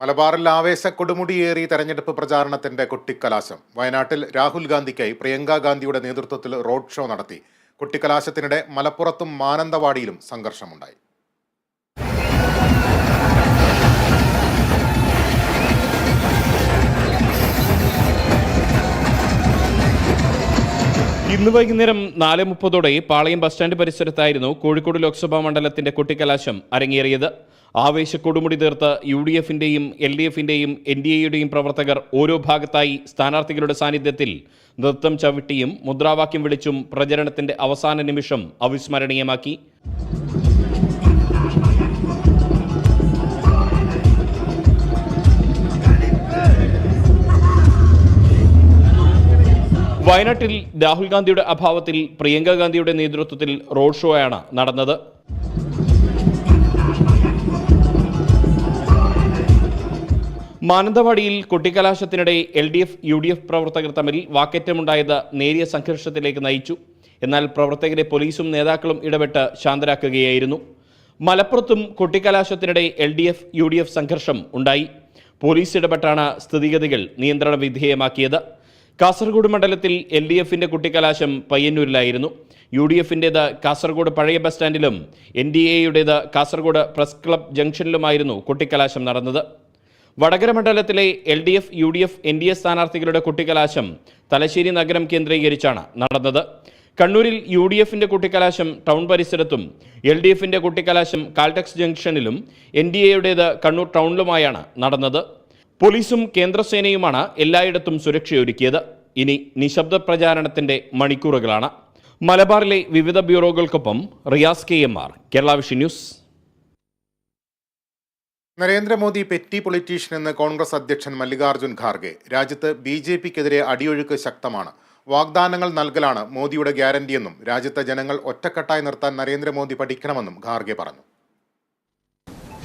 മലബാറിൽ ആവേശ കൊടുമുടിയേറി തെരഞ്ഞെടുപ്പ് പ്രചാരണത്തിന്റെ കുട്ടിക്കലാശം. വയനാട്ടിൽ രാഹുൽ ഗാന്ധിക്കായി പ്രിയങ്കാ ഗാന്ധിയുടെ നേതൃത്വത്തിൽ റോഡ് ഷോ നടത്തി. കൊട്ടിക്കലാശത്തിനിടെ മലപ്പുറത്തും മാനന്തവാടിയിലും സംഘർഷമുണ്ടായി. ഇന്ന് വൈകുന്നേരം നാല് മുപ്പതോടെ പാളയം ബസ് സ്റ്റാൻഡ് പരിസരത്തായിരുന്നു കോഴിക്കോട് ലോക്സഭാ മണ്ഡലത്തിന്റെ കുട്ടിക്കലാശം അരങ്ങേറിയത്. ആവേശ കൊടുമുടി തീർത്ത് യു ഡി എഫിന്റെയും എൽ ഡി എഫിന്റെയും എൻ ഡി എയുടെയും പ്രവർത്തകർ ഓരോ ഭാഗത്തായി സ്ഥാനാർത്ഥികളുടെ സാന്നിധ്യത്തിൽ നൃത്തം ചവിട്ടിയും മുദ്രാവാക്യം വിളിച്ചും പ്രചരണത്തിന്റെ അവസാന നിമിഷം അവിസ്മരണീയമാക്കി. വയനാട്ടിൽ രാഹുൽ ഗാന്ധിയുടെ അഭാവത്തിൽ പ്രിയങ്ക ഗാന്ധിയുടെ നേതൃത്വത്തിൽ റോഡ് ഷോയാണ് നടന്നത്. മാനന്തവാടിയിൽ കൊട്ടിക്കലാശത്തിനിടെ L D F U D F പ്രവർത്തകർ തമ്മിൽ വാക്കേറ്റമുണ്ടായത് നേരിയ സംഘർഷത്തിലേക്ക് നയിച്ചു. എന്നാൽ പ്രവർത്തകരെ പോലീസും നേതാക്കളും ഇടപെട്ട് ശാന്തരാക്കുകയായിരുന്നു. മലപ്പുറത്തും കൊട്ടിക്കലാശത്തിനിടെ L D F U D F സംഘർഷം ഉണ്ടായി. പോലീസ് ഇടപെട്ടാണ് സ്ഥിതിഗതികൾ നിയന്ത്രണ വിധേയമാക്കിയത്. കാസർഗോഡ് മണ്ഡലത്തിൽ എൽ ഡി എഫിന്റെ കുട്ടിക്കലാശം പയ്യന്നൂരിലായിരുന്നു. യു ഡി എഫിന്റേത് കാസർഗോഡ് പഴയ ബസ് സ്റ്റാൻഡിലും എൻ ഡി എയുടേത് കാസർഗോഡ് പ്രസ് ക്ലബ് ജംഗ്ഷനിലുമായിരുന്നു കുട്ടിക്കലാശം നടന്നത്. വടകര മണ്ഡലത്തിലെ L D F U D F N D A സ്ഥാനാർത്ഥികളുടെ കുട്ടിക്കലാശം തലശ്ശേരി നഗരം കേന്ദ്രീകരിച്ചാണ് നടന്നത്. കണ്ണൂരിൽ യു ഡി എഫിന്റെ കുട്ടിക്കലാശം ടൗൺ പരിസരത്തും എൽ ഡി എഫിന്റെ കുട്ടിക്കലാശം കാൽടെക്സ് ജംഗ്ഷനിലും എൻ ഡി എയുടേത് കണ്ണൂർ ടൗണിലുമായാണ് നടന്നത്. പോലീസും കേന്ദ്രസേനയുമാണ് എല്ലായിടത്തും സുരക്ഷയൊരുക്കിയത്. ഇനി നിശബ്ദ പ്രചാരണത്തിന്റെ മണിക്കൂറുകളാണ്. മലബാറിലെ വിവിധ ബ്യൂറോകൾക്കൊപ്പം Riyas K M R Kerala news. Narendra Modi petty politician എന്ന് കോൺഗ്രസ് അധ്യക്ഷൻ മല്ലികാർജുൻ ഖാർഗെ. രാജ്യത്ത് ബി ജെ പിക്കെതിരെ അടിയൊഴുക്ക് ശക്തമാണ്. വാഗ്ദാനങ്ങൾ നൽകലാണ് മോദിയുടെ ഗ്യാരണ്ടിയെന്നും രാജ്യത്തെ ജനങ്ങൾ ഒറ്റക്കെട്ടായി നിർത്താൻ നരേന്ദ്രമോദി പഠിക്കണമെന്നും ഖാർഗെ പറഞ്ഞു.